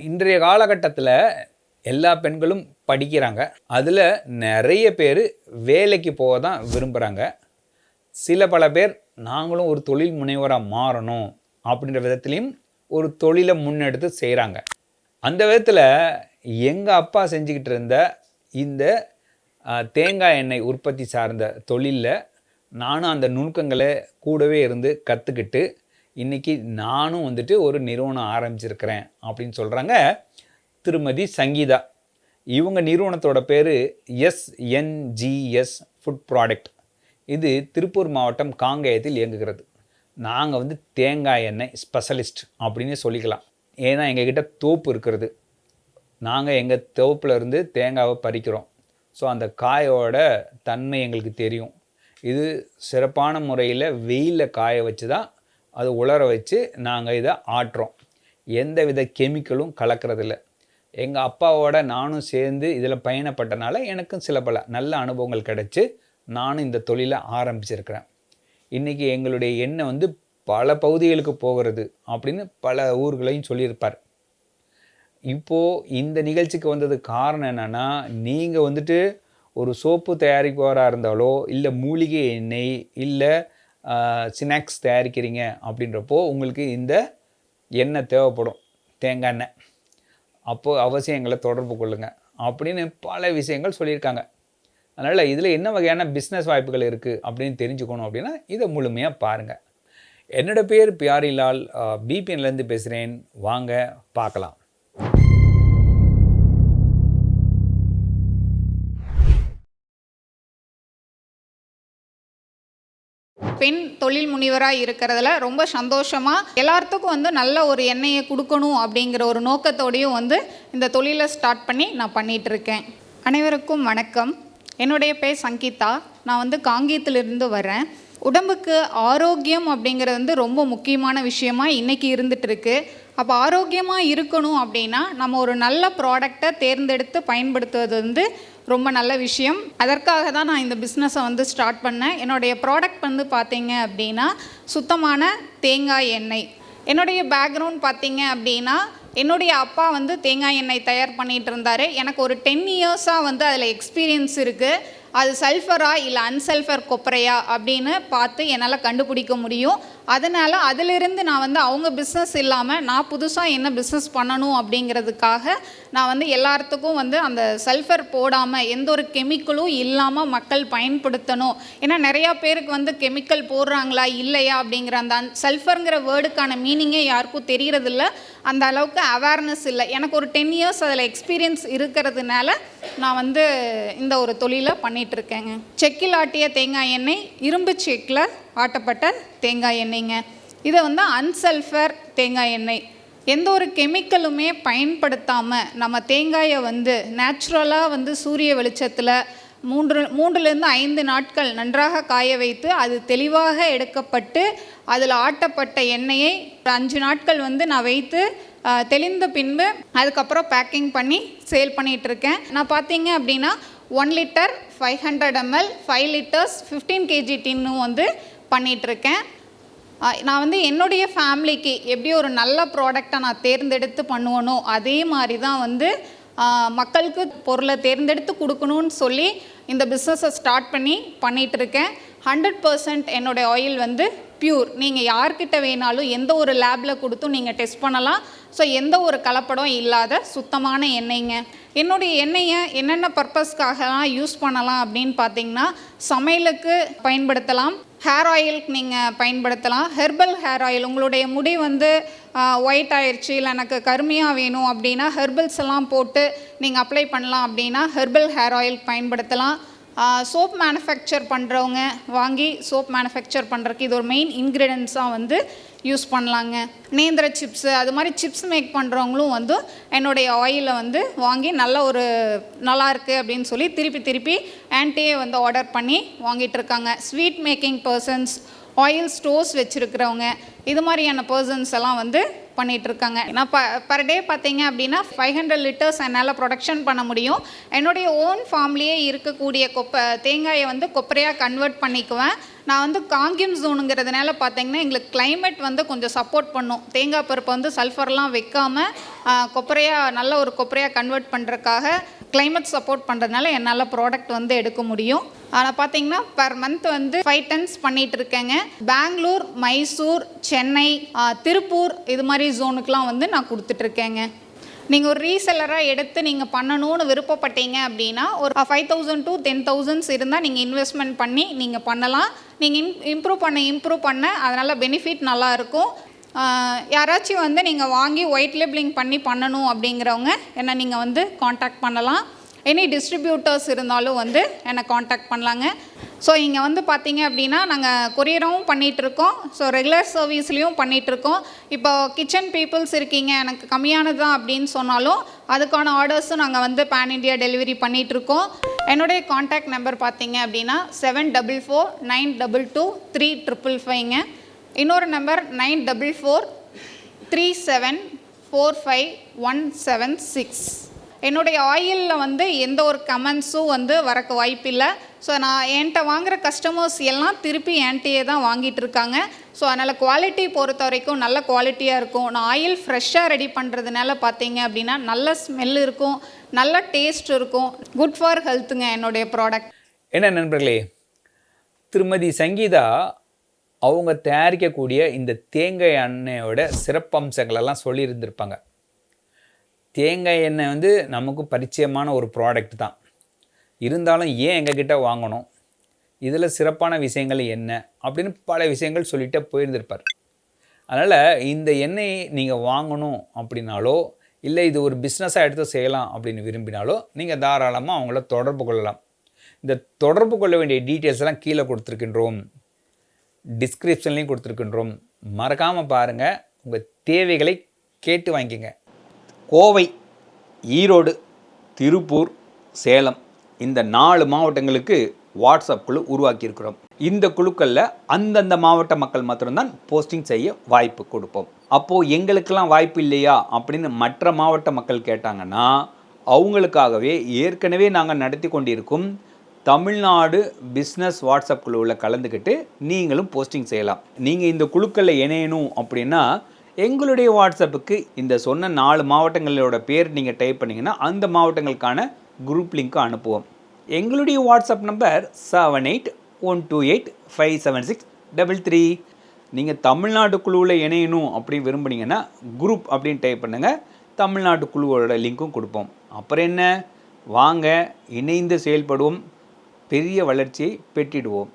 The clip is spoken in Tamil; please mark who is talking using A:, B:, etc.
A: இன்றைய காலகட்டத்தில் எல்லா பெண்களும் படிக்கிறாங்க. அதில் நிறைய பேர் வேலைக்கு போக தான் விரும்புகிறாங்க சில பல பேர் நாங்களும் ஒரு தொழில் முனைவராக மாறணும் அப்படின்ற விதத்துலேயும் ஒரு தொழிலை முன்னெடுத்து செய்கிறாங்க அந்த விதத்தில் எங்கள் அப்பா செஞ்சுக்கிட்டு இருந்த இந்த தேங்காய் எண்ணெய் உற்பத்தி சார்ந்த தொழிலில் நானும் அந்த நுணுக்கங்களை கூடவே இருந்து கற்றுக்கிட்டு இன்றைக்கி நானும் வந்துட்டு ஒரு நிறுவனம் ஆரம்பிச்சிருக்கிறேன் அப்படின்னு சொல்கிறாங்க திருமதி சங்கீதா. இவங்க நிறுவனத்தோட பேர் எஸ்என்ஜிஎஸ் ஃபுட் ப்ராடக்ட் இது திருப்பூர் மாவட்டம் காங்கேயத்தில் இயங்குகிறது. நாங்கள் வந்து தேங்காய் எண்ணெய் ஸ்பெஷலிஸ்ட் அப்படின்னு சொல்லிக்கலாம். ஏன்னா எங்ககிட்ட தோப்பு இருக்கிறது. நாங்கள் எங்கள் தோப்பில் இருந்து தேங்காவை பறிக்கிறோம். ஸோ அந்த காயோட தன்மை எங்களுக்கு தெரியும். இது சிறப்பான முறையில் வெயிலில் காய வச்சு தான் அது உலர வச்சு நாங்கள் இதை ஆட்டுறோம். எந்த வித கெமிக்கலும் கலக்கிறதில்ல. எங்கள் அப்பாவோட நானும் சேர்ந்து இதில் பயணப்பட்டனால எனக்கும் சில பல நல்ல அனுபவங்கள் கிடச்சி நானும் இந்த தொழிலை ஆரம்பிச்சிருக்கிறேன். இன்றைக்கி எங்களுடைய எண்ணெய் வந்து பல பகுதிகளுக்கு போகிறது அப்படின்னு பல ஊர்களையும் சொல்லியிருப்பார். இப்போது இந்த நிகழ்ச்சிக்கு வந்தது காரணம் என்னென்னா நீங்கள் வந்துட்டு ஒரு சோப்பு தயாரிப்பவராக இருந்தாலோ இல்லை மூலிகை எண்ணெய் இல்லை ஸ்நாக்ஸ் தயாரிக்கிறீங்க அப்படின்றப்போ உங்களுக்கு இந்த எண்ணெய் தேவைப்படும். தேங்காய் எண்ணெய். அப்போது அவசியம் எங்களை தொடர்பு கொள்ளுங்கள் அப்படின்னு பல விஷயங்கள் சொல்லியிருக்காங்க. அதனால் இதில் என்ன வகையான பிஸ்னஸ் வாய்ப்புகள் இருக்குது அப்படின்னு தெரிஞ்சுக்கணும் அப்படின்னா இதை முழுமையாக பாருங்கள் என்னோட பேர் பியாரிலால். பிபிஎன்லேருந்து பேசுகிறேன் வாங்க பார்க்கலாம்.
B: பெண் தொழில் முனைவராக இருக்கிறதுல ரொம்ப சந்தோஷமாக எல்லாத்துக்கும் வந்து நல்ல ஒரு எண்ணெயை கொடுக்கணும் அப்படிங்கிற ஒரு நோக்கத்தோடையும் வந்து இந்த தொழிலை ஸ்டார்ட் பண்ணி நான் பண்ணிகிட்ருக்கேன் அனைவருக்கும் வணக்கம். என்னுடைய பேர் சங்கீதா. நான் வந்து காங்கேயத்திலிருந்து வரேன். உடம்புக்கு ஆரோக்கியம் அப்படிங்கிறது வந்து ரொம்ப முக்கியமான விஷயமா இன்றைக்கி இருந்துகிட்ருக்கு அப்போ ஆரோக்கியமாக இருக்கணும் அப்படின்னா நம்ம ஒரு நல்ல ப்ராடக்டை தேர்ந்தெடுத்து பயன்படுத்துவது வந்து ரொம்ப நல்ல விஷயம். அதற்காக தான் நான் இந்த பிஸ்னஸை வந்து ஸ்டார்ட் பண்ணேன். என்னுடைய ப்ராடக்ட் வந்து பார்த்தீங்க அப்படின்னா சுத்தமான தேங்காய் எண்ணெய். என்னுடைய பேக்ரவுண்ட் பார்த்தீங்க அப்படின்னா என்னுடைய அப்பா வந்து தேங்காய் எண்ணெய் தயார் பண்ணிகிட்டு இருந்தார். எனக்கு ஒரு டென் இயர்ஸாக வந்து அதில் எக்ஸ்பீரியன்ஸ் இருக்குது அது சல்ஃபரா இல்லை அன்சல்ஃபர் கொப்பரையா அப்படின்னு பார்த்து என்னால் கண்டுபிடிக்க முடியும். அதனால் அதிலிருந்து நான் வந்து அவங்க பிஸ்னஸ் இல்லாமல் நான் புதுசாக என்ன பிஸ்னஸ் பண்ணணும் அப்படிங்கிறதுக்காக நான் வந்து எல்லாத்துக்கும் வந்து அந்த சல்ஃபர் போடாமல் எந்த ஒரு கெமிக்கலும் இல்லாமல் மக்கள் பயன்படுத்தணும். ஏன்னா நிறையா பேருக்கு வந்து கெமிக்கல் போடுறாங்களா இல்லையா அப்படிங்கிற அந்த சல்ஃபருங்கிற வேர்டுக்கான மீனிங்கே யாருக்கும் தெரியறதில்ல. அந்த அளவுக்கு அவேர்னஸ் இல்லை. எனக்கு ஒரு டென் இயர்ஸ் அதில் எக்ஸ்பீரியன்ஸ் இருக்கிறதுனால நான் வந்து இந்த ஒரு தொழிலை பண்ணிகிட்ருக்கேங்க செக்கில் ஆட்டிய தேங்காய் எண்ணெய் இரும்பு செக்கில் ஆட்டப்பட்ட தேங்காய் எண்ணெய்ங்க. இதை வந்து அன்சல்ஃபர் தேங்காய் எண்ணெய். எந்த ஒரு கெமிக்கலுமே பயன்படுத்தாமல் நம்ம தேங்காயை வந்து நேச்சுரலாக வந்து சூரிய வெளிச்சத்தில் மூன்று மூன்றுலேருந்து ஐந்து நாட்கள் நன்றாக காய வைத்து அது தெளிவாக எடுக்கப்பட்டு அதில் ஆட்டப்பட்ட எண்ணெயை ஒரு அஞ்சு நாட்கள் வந்து நான் வைத்து தெளிந்த பின்பு அதுக்கப்புறம் பேக்கிங் பண்ணி சேல் பண்ணிகிட்ருக்கேன் நான் பார்த்தீங்க அப்படின்னா one litre five hundred ml five litres fifteen kg டின்னும் வந்து பண்ணிகிட்ருக்கேன் நான் வந்து என்னுடைய ஃபேமிலிக்கு எப்படி ஒரு நல்ல ப்ராடக்டை நான் தேர்ந்தெடுத்து பண்ணுவனோ அதே மாதிரி தான் வந்து மக்களுக்கு பொருளை தேர்ந்தெடுத்து கொடுக்கணும்னு சொல்லி இந்த பிஸ்னஸை ஸ்டார்ட் பண்ணி பண்ணிகிட்டு இருக்கேன் ஹண்ட்ரட் பர்சன்ட் என்னுடைய ஆயில் வந்து பியூர் நீங்கள் யார்கிட்ட வேணாலும் எந்த ஒரு லேபில் கொடுத்தும் நீங்கள் டெஸ்ட் பண்ணலாம். ஸோ எந்த ஒரு கலப்படம் இல்லாத சுத்தமான எண்ணெய்ங்க. என்னுடைய எண்ணெயை என்னென்ன பர்பஸ்க்காகலாம் யூஸ் பண்ணலாம் அப்படின்னு பார்த்தீங்கன்னா சமையலுக்கு பயன்படுத்தலாம் ஹேர் ஆயிலுக்கு நீங்கள் பயன்படுத்தலாம். ஹெர்பல் ஹேர் ஆயில் உங்களுடைய முடி வந்து ஒயிட் ஆயிடுச்சு இல்லை எனக்கு கருமையாக வேணும் அப்படின்னா ஹெர்பல்ஸ் எல்லாம் போட்டு நீங்கள் அப்ளை பண்ணலாம் அப்படின்னா ஹெர்பல் ஹேர் ஆயில் பயன்படுத்தலாம். சோப் மேனுஃபேக்சர் பண்ணுறவங்க வாங்கி சோப் மேனுஃபேக்சர் பண்ணுறக்கு இது ஒரு மெயின் இன்க்ரீடியன்ஸாக வந்து யூஸ் பண்ணலாங்க. நேந்திர சிப்ஸு அது மாதிரி சிப்ஸ் மேக் பண்ணுறவங்களும் வந்து என்னுடைய ஆயிலை வந்து வாங்கி நல்ல ஒரு நல்லா இருக்குது அப்படின்னு சொல்லி திருப்பி திருப்பி ஆன்ட்டியே வந்து ஆர்டர் பண்ணி வாங்கிட்டு இருக்காங்க. Sweet making persons oil stores வச்சுருக்கிறவங்க இது மாதிரியான பர்சன்ஸ் எல்லாம் வந்து பண்ணிகிட்ருக்காங்க இருக்காங்க நான் ப பர் டே பார்த்தீங்க அப்படின்னா ஃபைவ் ஹண்ட்ரட் லிட்டர்ஸ் என்னால் ப்ரொடக்ஷன் பண்ண முடியும். என்னுடைய ஓன் ஃபார்ம்லேயே இருக்கக்கூடிய கொப்பை தேங்காயை வந்து கொப்பரையாக கன்வெர்ட் பண்ணிக்குவேன். நான் வந்து காங்கியம் ஜோனுங்கிறதுனால பார்த்தீங்கன்னா எங்களுக்கு கிளைமேட் வந்து கொஞ்சம் சப்போர்ட் பண்ணும். தேங்காய் பருப்பு வந்து சல்ஃபர்லாம் வைக்காமல் கொப்பரையாக நல்ல ஒரு கொப்பரையாக கன்வெர்ட் பண்ணுறதுக்காக கிளைமேட் சப்போர்ட் பண்ணுறதுனால என்னால் ப்ராடக்ட் வந்து எடுக்க முடியும். ஆனால் பார்த்தீங்கன்னா பர் மந்த் வந்து ஃபைவ் டன்ஸ் பண்ணிகிட்டு இருக்கேங்க பெங்களூர் மைசூர் சென்னை திருப்பூர் இது மாதிரி ஜோனுக்கெலாம் வந்து நான் கொடுத்துட்ருக்கேங்க நீங்கள் ஒரு ரீசெல்லராக எடுத்து நீங்கள் பண்ணணும்னு விருப்பப்பட்டீங்க அப்படின்னா ஒரு five thousand to ten thousands இருந்தால் நீங்கள் இன்வெஸ்ட்மெண்ட் பண்ணி நீங்கள் பண்ணலாம். நீங்கள் இம் இம்ப்ரூவ் பண்ண இம்ப்ரூவ் பண்ண அதனால் பெனிஃபிட் நல்லா இருக்கும் யாராச்சும் வந்து நீங்கள் வாங்கி ஒயிட் லேபிளிங் பண்ணி பண்ணணும் அப்படிங்கிறவங்க என்ன நீங்கள் வந்து காண்டாக்ட் பண்ணலாம். எனி டிஸ்ட்ரிபியூட்டர்ஸ் இருந்தாலும் வந்து என்னை காண்டாக்ட் பண்ணலாங்க. ஸோ இங்கே வந்து பார்த்தீங்க அப்படின்னா நாங்கள் கொரியரும் பண்ணிகிட்ருக்கோம் ஸோ ரெகுலர் சர்வீஸ்லேயும் பண்ணிகிட்ருக்கோம் இப்போ கிச்சன் பீப்புள்ஸ் இருக்கீங்க எனக்கு கம்மியானது தான் அப்படின்னு சொன்னாலும் அதுக்கான ஆர்டர்ஸும் நாங்கள் வந்து பேன் இண்டியா டெலிவரி பண்ணிகிட்ருக்கோம் என்னுடைய காண்டாக்ட் நம்பர் பார்த்தீங்க அப்படின்னா seven double four nine double two three triple ஃபைவ்ங்க இன்னொரு number nine double four three seven four five one seven six என்னுடைய ஆயிலில் வந்து எந்த ஒரு கமெண்ட்ஸும் வந்து வரக்கு வாய்ப்பில்லை. ஸோ நான் என்கிட்ட வாங்குகிற கஸ்டமர்ஸ் எல்லாம் திருப்பி என்கிட்டயே தான் வாங்கிட்டு இருக்காங்க. ஸோ அதனால் குவாலிட்டி பொறுத்த வரைக்கும் நல்ல குவாலிட்டியாக இருக்கும். நான் ஆயில் ஃப்ரெஷ்ஷாக ரெடி பண்ணுறதுனால பார்த்தீங்க அப்படின்னா நல்ல ஸ்மெல் இருக்கும். நல்ல டேஸ்ட் இருக்கும். குட் ஃபார் ஹெல்த்துங்க என்னுடைய ப்ராடக்ட்
A: என்ன நண்பர்களே திருமதி சங்கீதா அவங்க தயாரிக்கக்கூடிய இந்த தேங்காய் எண்ணெயோட சிறப்பம்சங்களெல்லாம் சொல்லியிருந்திருப்பாங்க. தேங்காய் எண்ணெய் வந்து நமக்கு பரிச்சயமான ஒரு ப்ராடக்ட் தான். இருந்தாலும் ஏன் எங்ககிட்ட வாங்கணும்? இதில் சிறப்பான விஷயங்கள் என்ன? அப்படின்னு பல விஷயங்கள் சொல்லிட்டே போயிருந்திருப்பார். அதனால் இந்த எண்ணெயை நீங்கள் வாங்கணும் அப்படின்னாலோ இல்லை இது ஒரு பிஸ்னஸாக எடுத்து செய்யலாம் அப்படின்னு விரும்பினாலோ நீங்கள் தாராளமாக அவங்கள தொடர்பு கொள்ளலாம். இந்த தொடர்பு கொள்ள வேண்டிய டீட்டெயில்ஸ் எல்லாம் கீழே கொடுத்துருக்கின்றோம். டிஸ்கிரிப்ஷன்லேயும் கொடுத்துருக்கின்றோம். மறக்காமல் பாருங்கள் உங்கள் தேவைகளை கேட்டு வாங்கிக்கங்க.
C: கோவை ஈரோடு திருப்பூர் சேலம் இந்த நாலு மாவட்டங்களுக்கு வாட்ஸ்அப் குழு உருவாக்கியிருக்கிறோம். இந்த குழுக்களில் அந்தந்த மாவட்ட மக்கள் மாத்திரம்தான் போஸ்டிங் செய்ய வாய்ப்பு கொடுப்போம். அப்போது எங்களுக்கெல்லாம் வாய்ப்பு இல்லையா அப்படின்னு மற்ற மாவட்ட மக்கள் கேட்டாங்கன்னா அவங்களுக்காகவே ஏற்கனவே நாங்கள் நடத்தி கொண்டிருக்கும் தமிழ்நாடு பிஸ்னஸ் வாட்ஸ்அப் குழுவில் கலந்துக்கிட்டு நீங்களும் போஸ்டிங் செய்யலாம். நீங்கள் இந்த குழுக்களில் இணையணும் அப்படின்னா எங்களுடைய வாட்ஸ்அப்புக்கு இந்த சொன்ன நாலு மாவட்டங்களோட பேர் நீங்கள் டைப் பண்ணிங்கன்னா அந்த மாவட்டங்களுக்கான குரூப் லிங்க்கை அனுப்புவோம். எங்களுடைய WhatsApp number seven eight one two eight five seven six double three நீங்கள் தமிழ்நாடு குழுவில் இணையணும் அப்படின்னு விரும்புனீங்கன்னா குரூப் அப்படின்னு டைப் பண்ணுங்கள் தமிழ்நாடு குழுவோட லிங்க்கும் கொடுப்போம். அப்புறம் என்ன? வாங்க இணைந்து செயல்படுவோம். பெரிய வளர்ச்சியை பெற்றிடுவோம்.